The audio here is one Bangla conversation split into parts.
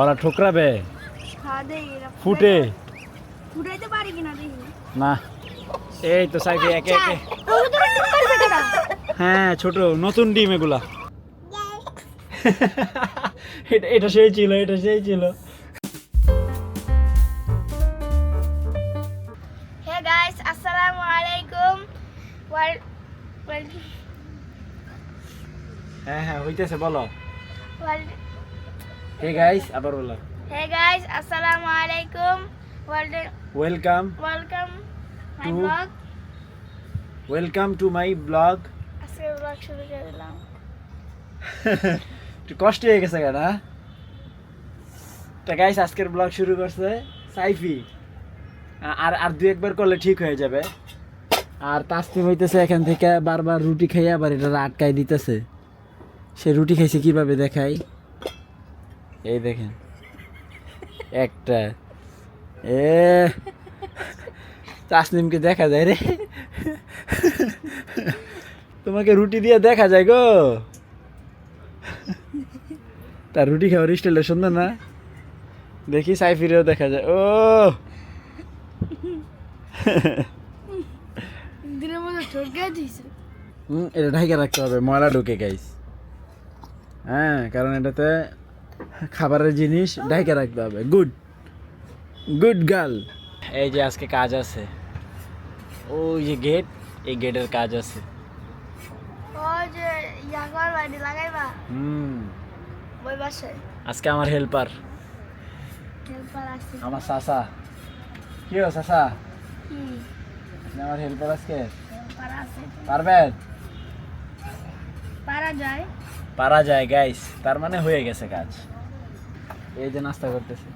ওরা ঠোকরাবে। হ্যাঁ ফুটে ফুটাইতে পারি কিনা দেখি না এই তো সাইফি একে একে। না হ্যাঁ ছোট নতুন ডিম এগুলা। এটা এটা সেই ছিল এটা সেই ছিল। হে গাইস আসসালামু আলাইকুম হ্যাঁ হ্যাঁ হইতেছে বলো। হে গাইস আবার বলো হে গাইস আসসালামু আলাইকুম। Well welcome welcome my vlog welcome to my vlog আজকে ব্লগ শুরু করে দিলাম। একটু কষ্ট হয়ে গেছে কেন তা গাইস আজকের ব্লগ শুরু করছে সাইফি। আর আর দু একবার করলে ঠিক হয়ে যাবে। আর তাসনিম হইতেছে এখান থেকে বারবার রুটি খাইয়ে আবার এটা আটকাই দিতেছে। সে রুটি খাইছে কীভাবে দেখাই? এই দেখেন। একটা। এ। তাসনিমকে দেখা যায় রে। তোমাকে রুটি দিয়ে দেখা যায় গো। তার রুটি খাওয়ার স্টাইলটা সুন্দর না? দেখি সাইফিরেও দেখা যায়। ও। এটা ঢাকে রাখতে হবে ময়লা ঢুকে গাইস হ্যাঁ কারণ এটাতে খাবারের জিনিস ঢাকে রাখতে হবে। গুড গুড গার্ল এই যে আজকে কাজ আছে। ওই যে গেট এই গেটের কাজ আছে। ওই যে ইয়াগর বাড়ি লাগাইবা? হুম। আজকে আমার হেল্পার হেল্পার আছে। আমার সাসা কি হো সাসা কি? আমার হেল্পার আজকে? পারবেন? পারা যায়। পারা যায় গাইস তার মানে হয়ে গেছে কাজ। এই যে নাস্তা করতেছে।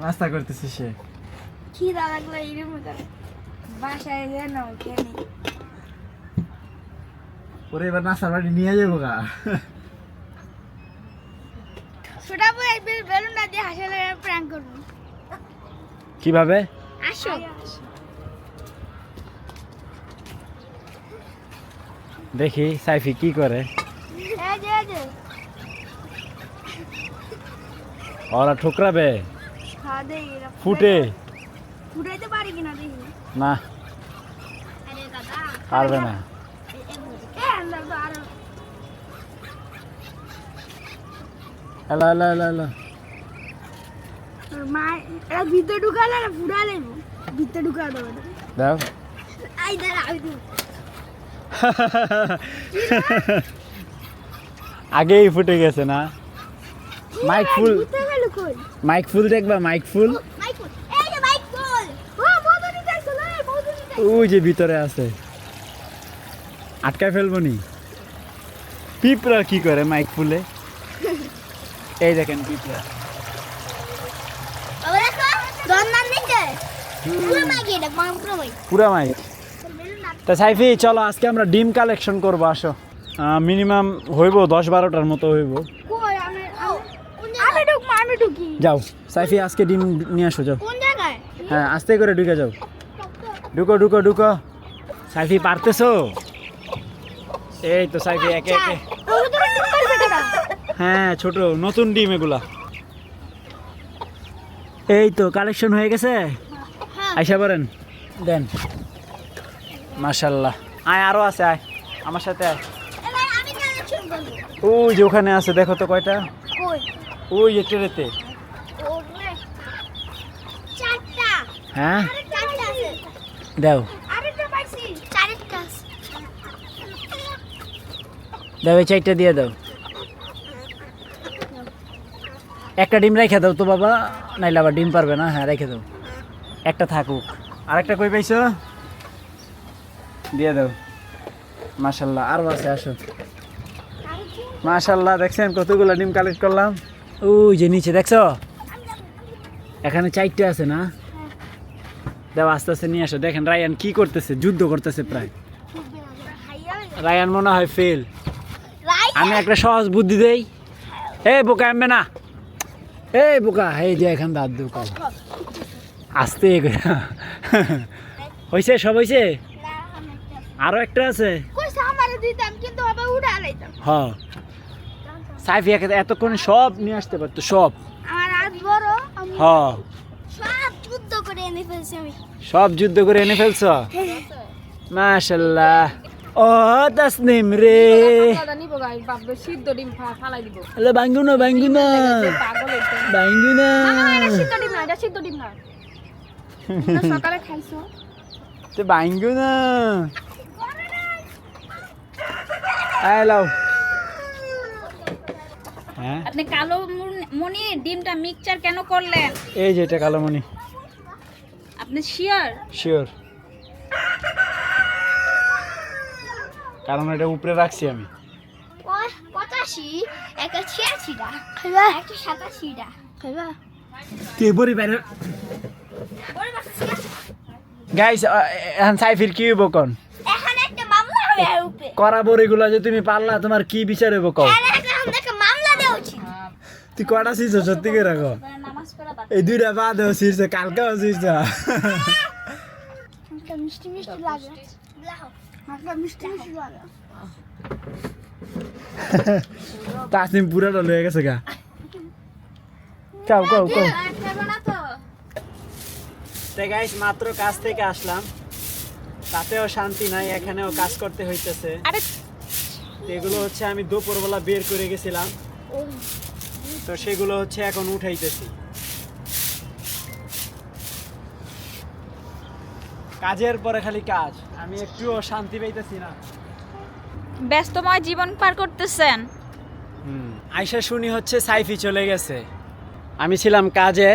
নাস্তা করতেছে সে। খিদা লাগলে এরকম করে বাসায় যেন কেন ওরে এবার নাস্তার বাড়ি নিয়ে যাব গা। ছোটা বই বেলুনটা দিয়ে হাসলে প্র্যাঙ্ক করব। কীভাবে? আসো। দেখি সাইফি কি করে? ওরা ঠোকরাবে? হ্যাঁ ফুটে ফুটাইতে পারি কিনা দেখি? না। পারবে না। হ্যালো হ্যালো হ্যালো হ্যালো মা এরা ভিতরে ঢুকালে না লাগবো ভিতরে ঢুকা দেবো দাও। আই দাঁড়া দু আগেই ফুটে গেছে না? মাইক ফুল মাইক ফুল দেখবা মাইক ফুল? ওই যে ভিতরে আছে। আটকায় ফেলব নি? পিঁপড়া কি করে মাইক ফুলে? এই দেখেন পিঁপড়া। পুরা মাইক। তা সাইফি চলো আজকে আমরা ডিম কালেকশন করব আসো। মিনিমাম হইব দশ বারোটার মতো হইব। যাও সাইফি আজকে ডিম নিয়ে আসো যাও। হ্যাঁ আস্তে করে ঢুকে যাও। ঢুকো ঢুকো ঢুকো। সাইফি পারতেছো? এই তো সাইফি একে একে। না হ্যাঁ ছোট নতুন ডিম এগুলা। এই তো কালেকশন হয়ে গেছে? হ্যাঁ। আইসা পারেন দেন। মাশাল্লাহ। আয় আরও আছে আয়। আমার সাথে আয় এবার আমি কালেকশন করব ওই যে ওখানে আছে দেখো তো কয়টা। ওই যে ট্রেতে হ্যাঁ? আরে দাও। দাও এই চারটা দিয়ে দাও। একটা ডিম রেখে দাও তো বাবা নাইলে আবার ডিম পারবে না। হ্যাঁ রেখে দাও। একটা থাকুক। আরেকটা কই পাইছো? দিয়ে দাও। মাশাল্লাহ আরও আছে আসো। মাশাল্লাহ দেখছেন কতগুলো ডিম কালেক্ট করলাম? ওই যে নিচে দেখছ? এখানে চারটে আছে না? দাও আস্তে আস্তে নিয়ে আসো। দেখেন রায়ান কি করতেছে যুদ্ধ করতেছে প্রায়। রায়ান মনে হয় ফেল আমি একটা সহজ বুদ্ধি দেই। এ বোকা এমবে না। এই বোকা এই যে এখান দাঁত দোকান আস্তে হয়েছে সব হয়েছে আরও একটা আছে। হ্যাঁ। সাইফি একে- এতক্ষণ সব নিয়ে আসতে পারতো সব। আমার হাত বড় আমি হ সব যুদ্ধ করে এনে ফেলছি আমি। সব যুদ্ধ করে এনে ফেলছ? মাশাল্লাহ। ও তাসনিম রে। বাঙ্গু না বাঙ্গু না। বাঙ্গু না। সকালে খাইছো তে বাঙ্গু না হ্যালো হ্যাঁ? আপনি কালো মুন- মনি ডিমটা মিক্সচার কেন করলেন? এই যে এটা কালোমণি আপনি শিওর শিওর কারণ এটা উপরে রাখছি আমি। পঁচাশি একটা ছিয়াশিটা একটা সাতাশিটা তুই বড়ি বাইরে গাইস এখন সাইফির কি হইব কোন? এখানে একটা মামলা হবে উপরে। করা বড়িগুলা যে তুমি পারলা তোমার কি বিচার হইব কও এর এখন একটা মামলা দেওয়া উচিত তুই কটা শিখছো সত্যি করে রাখো নামাজ পড়া বাদ এই দুইটা কালকেও মিষ্টি মিষ্টি লাগে। মিষ্টি মিষ্টি লাগে। তাসনিম পুরাটা লয়ে গেছে গা। না তো তো গাইস মাত্র কাজ থেকে আসলাম। তাতেও শান্তি নাই এখানেও কাজ করতে হইতেছে। এগুলো হচ্ছে আমি দুপুরবেলা বের করে গেছিলাম। তো সেগুলো হচ্ছে এখন উঠাইতেছি। কাজের পরে খালি কাজ আমি একটুও শান্তি পাইতেছি না। ব্যস্তময় জীবন পার করতেছেন? আইসা শুনি হচ্ছে সাইফি চলে গেছে। আমি ছিলাম কাজে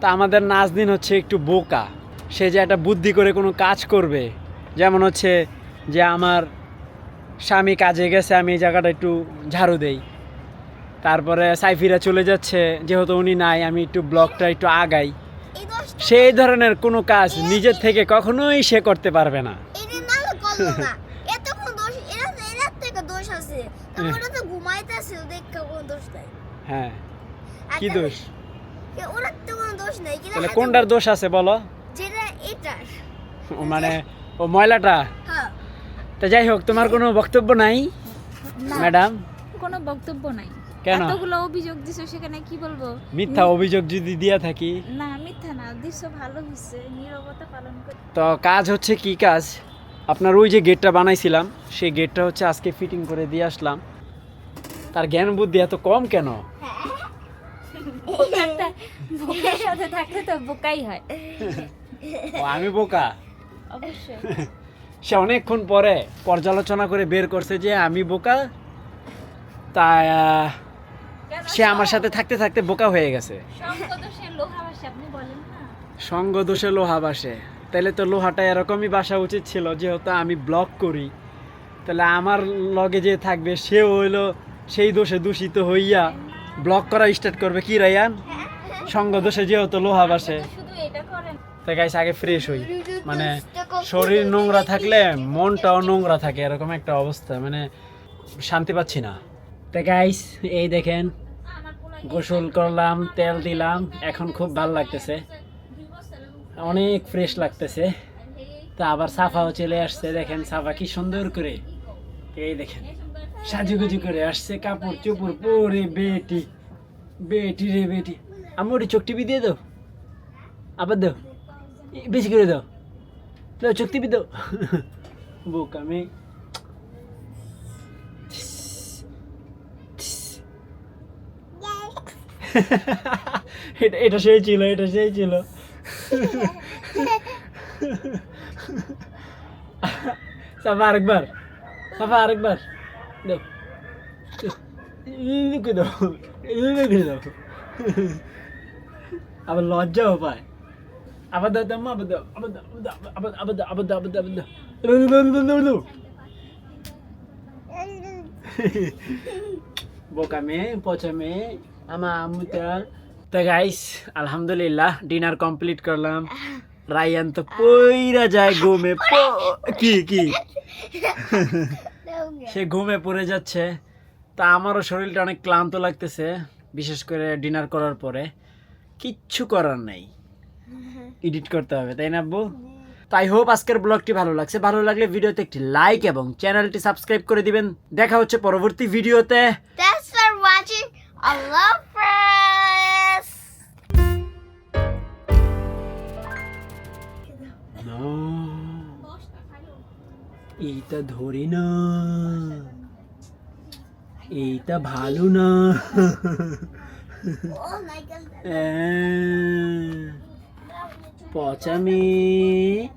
তা আমাদের নাজদিন হচ্ছে একটু বোকা। সে যে একটা বুদ্ধি করে কোনো কাজ করবে যেমন হচ্ছে যে আমার স্বামী কাজে গেছে আমি এই জায়গাটা একটু ঝাড়ু দেই। তারপরে সাইফিরা চলে যাচ্ছে যেহেতু উনি নাই আমি একটু ব্লকটা একটু আগাই। সেই ধরনের কোনো কাজ নিজের থেকে কখনোই সে করতে পারবে না। এটা না করল না। এত কোন দোষ এরা এরা থেকে দোষ আছে। হ্যাঁ। ওরা তো ঘুমাইতেছে দেখে কোনো দোষ নাই। হ্যাঁ। কি দোষ? এ, ওরা তো কোনো দোষ নাই। কিন্তু তাহলে কোনটার দোষ আছে বলো? মানে ও ময়লাটা? হ্যাঁ। তা যাই হোক তোমার কোনো বক্তব্য নাই? ম্যাডাম? কোনো বক্তব্য নাই। কেন? এতগুলো অভিযোগ দিছো সেখানে কি বলব? মিথ্যা অভিযোগ যদি দিয়া থাকি? না মিথ্যা না দিছো ভালো হয়েছে নীরবতা পালন করে তো কাজ হচ্ছে কি কাজ? আপনার ওই যে গেটটা বানাইছিলাম সেই গেটটা হচ্ছে আজকে ফিটিং করে দিয়ে আসলাম। তার জ্ঞান বুদ্ধি এত কম কেন? বোকার সাথে থাকলে তো বোকাই হয়। ও আমি বোকা? অবশ্যই। সে অনেকক্ষণ পরে পর্যালোচনা করে বের করছে যে আমি বোকা। আহ, সে আমার সাথে থাকতে থাকতে বোকা হয়ে গেছে। সঙ্গদোষে লোহা ভাসে আপনি বলেন না। সঙ্গ দোষে লোহা বাসে তাহলে তো লোহাটা এরকমই বাসা উচিত ছিল যেহেতু আমি ব্লক করি। তাহলে আমার লগে যে থাকবে সেও হইল সেই দোষে দূষিত হইয়া ব্লক করা স্টার্ট করবে কি রায়ান? সঙ্গ দোষে যেহেতু লোহা বাসে তাই এটা করেন। তো গাইস আগে ফ্রেশ হই। মানে শরীর নোংরা থাকলে মনটাও নোংরা থাকে এরকম একটা অবস্থা। মানে শান্তি পাচ্ছি না। গাইস এই দেখেন, গোসল করলাম, তেল দিলাম, এখন খুব ভালো লাগতেছে। অনেক ফ্রেশ লাগতেছে। তা আবার সাফাও চলে আসছে, দেখেন সাফা কি সুন্দর করে। এই দেখেন, সাজুগুজু করে আসছে, কাপড় চোপড় পরে বেটি বেটি রে বেটি। আমি ওটি চোখ টিপি দিয়ে দাও। আবার দাও। বেশি করে দাও। চোখ টিপি দাও। বোকা এটা এটা সেই ছিল এটা সেই ছিল। সাফা আরেকবার সাফা আরেকবার। দাও দাও। আবার লজ্জাও পায়। আবার দাও দাও আবার দাও আবার দাও আবার আবার দাও আবার দাও আবার দাও আবার দাও আবার দাও। দাও। বোকা মেয়ে পচা মেয়ে। আমার আম্মুটা তো গাইস আলহামদুলিল্লাহ ডিনার কমপ্লিট করলাম। রায়ান তো পইরা যায়, ঘুমে কি কি? সে ঘুমে পড়ে যাচ্ছে। তা আমারও শরীরটা অনেক ক্লান্ত লাগতেছে, বিশেষ করে ডিনার করার পরে। কিচ্ছু করার নাই। এডিট করতে হবে, তাই না আব্বু? তাই হোপ আজকের ব্লগটি ভালো লাগছে। ভালো লাগলে ভিডিওতে একটি লাইক এবং চ্যানেলটি সাবস্ক্রাইব করে দিবেন। দেখা হচ্ছে পরবর্তী ভিডিওতে Allah Press. না এইটা ধরে না এইটা ভালো না Oh my god. আহ, পচা মেয়ে